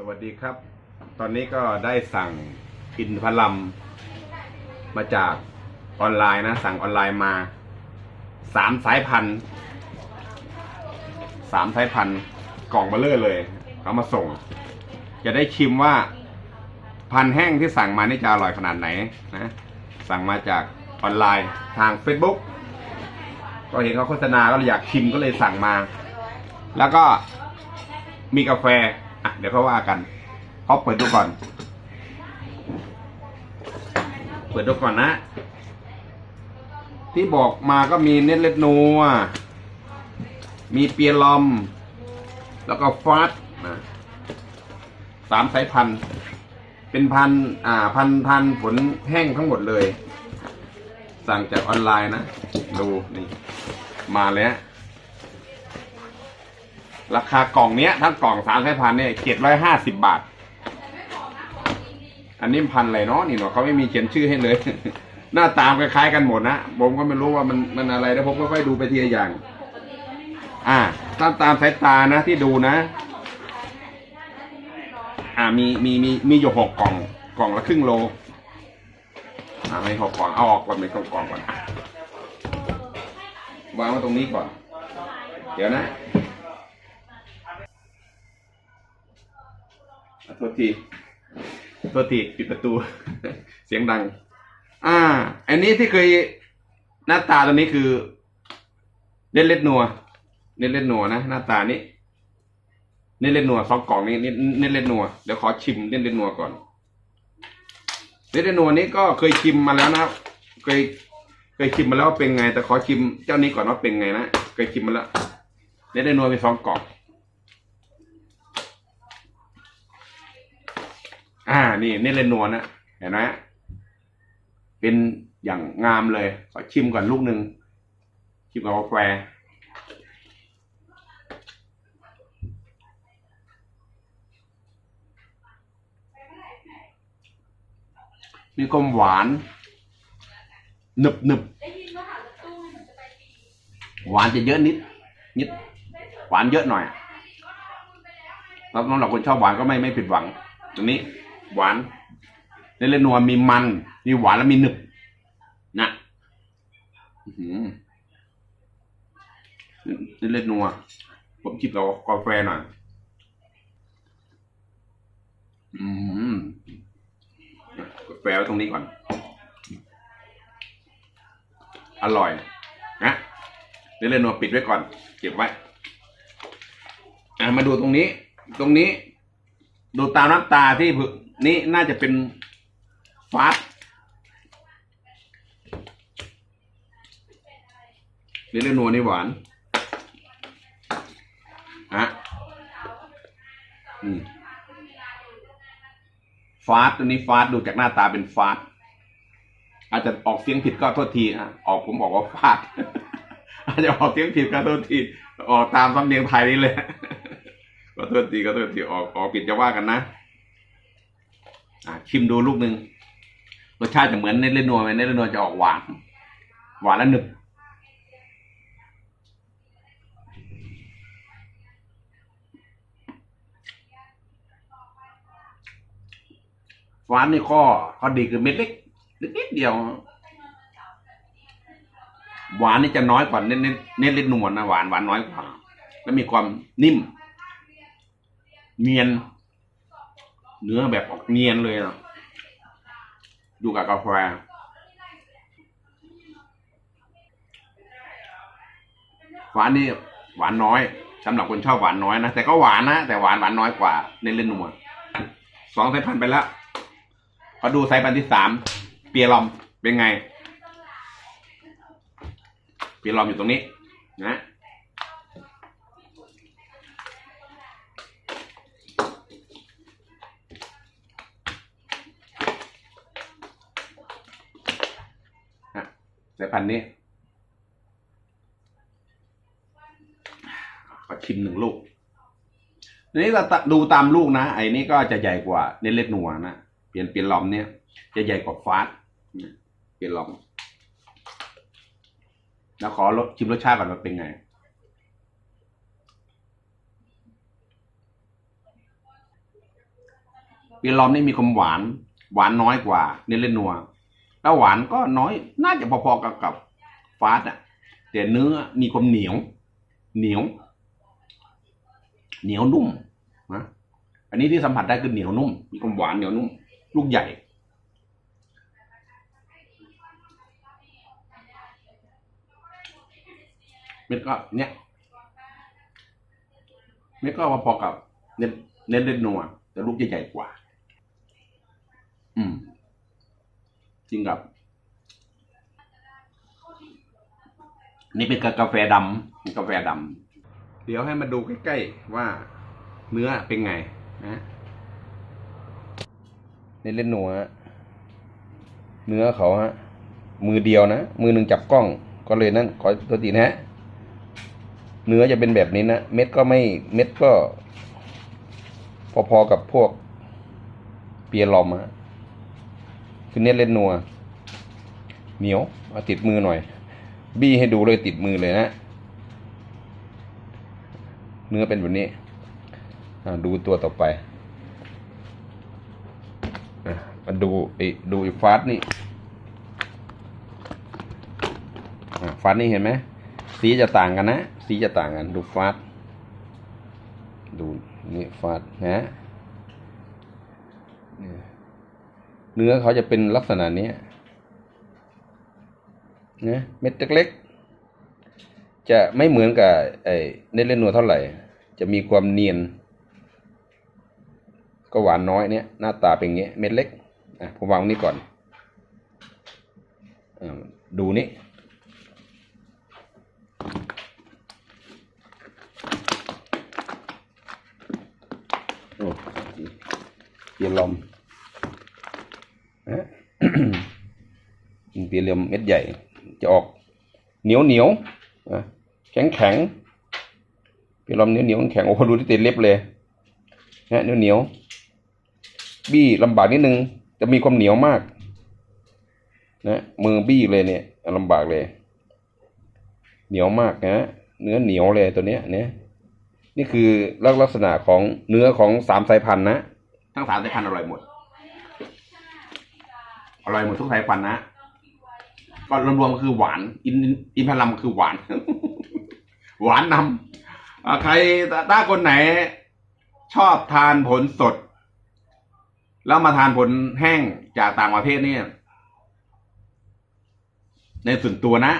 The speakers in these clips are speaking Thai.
สวัสดีครับ ตอนนี้ก็ได้สั่งอินทผลัมมาจากออนไลน์นะ สั่งออนไลน์มาสามสายพันธุ์สามสายพันธุ์กล่องเบลเลอร์เลยเขามาส่ง จะได้ชิมว่าพันธุ์แห้งที่สั่งมานี่จะอร่อยขนาดไหนนะ สั่งมาจากออนไลน์ทาง Facebook ก็เห็นเขาโฆษณาก็เลยอยากชิมก็เลยสั่งมา แล้วก็มีกาแฟ อะเดี๋ยวเขาว่ากันเขาเปิดดูก่อน เปิดดูก่อนนะ ที่บอกมาก็มีเนตเล็ดนัว มีเปียลอม แล้วก็ฟาสนะสามสายพันธุ์ เป็นพันอ่าพันธุ์พันธุ์ผลแห้งทั้งหมดเลย สั่งจากออนไลน์นะ ดูนี่ มาแล้ว ราคากล่องเนี้ยทั้งกล่องสามสายพันเนี่ยเจ็ดร้อยห้าสิบบาท อันนี้พันอะไรเนาะนี่เนาะเขาไม่มีเขียนชื่อให้เลย หน้าตามคล้ายๆกันหมดนะผมก็ไม่รู้ว่ามันมันอะไรนะผมก็ค่อยดูไปทีละอย่าง อ่าตามตามสายตานะที่ดูนะ อ่ามีมีมีมีอยู่หกกล่องกล่องละครึ่งโลอ่าไม่หกกล่องเอาออกก่อนเป็นกล่องกล่องก่อนวางไว้ตรงนี้ก่อน เดี๋ยวนะ โทษทีโทษทีปิดประตู เสียงดัง อ่า อันนี้ที่เคยหน้าตาตัวนี้คือเล่นเล็ดนัวเล่นเล็ดนัวนะหน้าตานี้เล่นเล็ดนัวสองกล่องนี้เล่นเล็ดนัวเดี๋ยวขอชิมเล่นเล็ดนัวก่อนเล่นเล็ดนัวนี้ก็เคยชิมมาแล้วนะเคยเคยชิมมาแล้วเป็นไง แต่ขอชิมเจ้านี้ก่อนว่าเป็นไงนะเคยชิมมาแล้วเล่นเล็ดนัวมีสองกล่อง อ่า นี่เนตเลนนัวนะเห็นไหมเป็นอย่างงามเลยขอชิมก่อนลูกหนึ่งชิมกับกาแฟมีความหวาน หนึบหนึบหวานจะเยอะนิด นิด หวานเยอะหน่อยแล้วสำหรับคนชอบหวานก็ไม่ไม่ผิดหวังตรงนี้ หวานในเลนัวมีมัน มีหวานแล้วมีหนึบนะอื้อหือในเลนัวผมจิบกับกาแฟหน่อยอืมกาแฟไว้ตรงนี้ก่อน อร่อย นะในเลนัวปิดไว้ก่อน เก็บไว้มาดูตรงนี้ ตรงนี้ ดูตามน้ำตาที่ผึนี่น่าจะเป็นฟาสเรนัวนี่หวานอะอืมฟาสตัวนี้ฟาสดูจากหน้าตาเป็นฟาสอาจจะออกเสียงผิดก็โทษทีอะออกผมบอกว่าฟาสอาจจะออกเสียงผิดก็โทษที ออกตามสำเนียงไทยนี่เลย โทษทีก็โทษทีออกออกผิดจะว่ากันนะอะชิมดูลูกหนึ่งรสชาติจะเหมือนเนเลนัวไหมเนเลนัวจะออกหวาน หวานและหนึบหวานนี่ข้อข้อดีคือเม็ดเล็กเล็กนิดเดียว หวานนี่จะน้อยกว่าเนตเนตเนตเลนัวนะหวานหวานน้อยกว่า แล้วมีความนิ่ม เนียน เนื้อแบบออกเนียนเลยนะดูกับกาแฟหวานนี่หวานน้อยสำหรับคนชอบหวานน้อยนะแต่ก็หวานนะแต่หวานหวานน้อยกว่าในเล่นนัวสองสายพันธุ์ไปแล้วมาดูสายพันธุ์ที่สามเปียรอมเป็นไง เปียรอมอยู่ตรงนี้ นะ สายพันธุ์นี้ขอชิมหนึ่งลูกทีนี้เราดูตามลูกนะ ไอ้นี่ก็จะใหญ่กว่าเนเล็ดหนัวนะ เปลี่ยนเปลี่ยนลอมเนี่ย จะใหญ่กว่าฟาสเปลี่ยนลอมแล้วขอชิมรสชาติก่อนว่าเป็นไง เปลี่ยนลอมนี่มีความหวาน หวานน้อยกว่าเนเลนัว แล้วหวานก็น้อย น่าจะพอๆกับกับฟาสอะแต่เนื้อมีความเหนียว เหนียว เหนียวนุ่มนะอันนี้ที่สัมผัสได้คือเหนียวนุ่ม มีความหวานเหนียวนุ่ม ลูกใหญ่ เม็ดก็เนี้ยเม็ดก็พอๆกับเน็ตเน็ตเลนนัวแต่ลูกใหญ่ๆกว่า อืม จริงกับนี่เป็นกาแฟดำกาแฟดำเดี๋ยวให้มาดูใกล้ๆว่าเนื้อเป็นไงนะเน็ตเลนนัวฮะเนื้อเขาฮะมือเดียวนะมือหนึ่งจับกล้อง ก็เลยนั่นขอตัวตีนะฮะเนื้อจะเป็นแบบนี้นะเม็ดก็ไม่เม็ดก็ พอๆกับพวกเปียลอมอะ คือเน็ตเล่นนัว เหนียวเอาติดมือหน่อย บี้ให้ดูเลยติดมือเลยนะ เนื้อเป็นแบบนี้ดูตัวต่อไปอมาดูไอ้ดูไอ้ฟาสนี่ฟาสนี่เห็นไหมสีจะต่างกันนะ สีจะต่างกัน ดูฟาดดูนี่ฟาดนะ เนื้อเขาจะเป็นลักษณะนี้นะเม็ดเล็กๆ จะไม่เหมือนกับไอ้เนตเลนนัวเท่าไหร่ จะมีความเนียน ก็หวานน้อยเนี่ยหน้าตาเป็นเงี้ยเม็ดเล็กอะผมวางนี้ก่อนอดูนี่โอ้เยลมนะ เปียมเม็ดใหญ่ จะออกเหนียวเหนียวแข็งแข็งเปียลมเหนียวเหนียวแข็งโอ้โหดูที่ติดเล็บเลยนะเหนียวเหนียวบี้ลำบากนิดนึง จะมีความเหนียวมาก นะมือบี้เลยเนี่ยลำบากเลย เหนียวมากนะเนื้อเหนียวเลยตัวเนี้ยเนี่ยนี่คือลักษณะของเนื้อของสามสายพันธุ์นะ ทั้งสามสายพันธุ์อร่อยหมด อร่อยหมดทุกสายพันธุ์นะ ก็รวมๆคือหวาน อินอินพลัมคือหวาน หวานนำอ่าใครถ้าคนไหน ชอบทานผลสด แล้วมาทานผลแห้งจากต่างประเทศเนี่ยในส่วนตัวนะ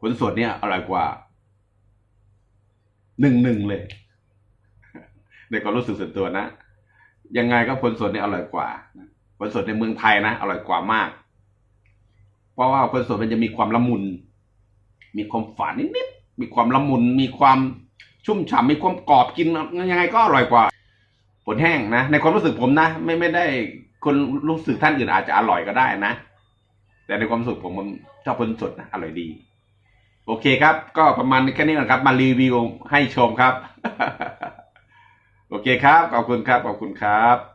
ผลสดเนี่ยอร่อยกว่าหนึ่งหนึ่งเลยในความรู้สึกส่วนตัวนะ ยังไงก็ผลสดเนี่ยอร่อยกว่า ผลสดในเมืองไทยนะ อร่อยกว่ามาก ราะว่าผลสดมันจะมีความละมุน มีความฝาดนิดๆมีความละมุน มีความชุ่มฉ่ำมีความกรอบกินยังไงก็อร่อยกว่าผลแห้งนะ ในความรู้สึกผมนะ ไม่ไม่ได้คนรู้สึกท่านอื่นอาจจะอร่อยก็ได้นะ แต่ในความรู้สึกผมผมชอบผลสดนะอร่อยดี โอเคครับ ก็ประมาณแค่นี้นะครับ มารีวิวให้ชมครับ โอเคครับ ขอบคุณครับ ขอบคุณครับ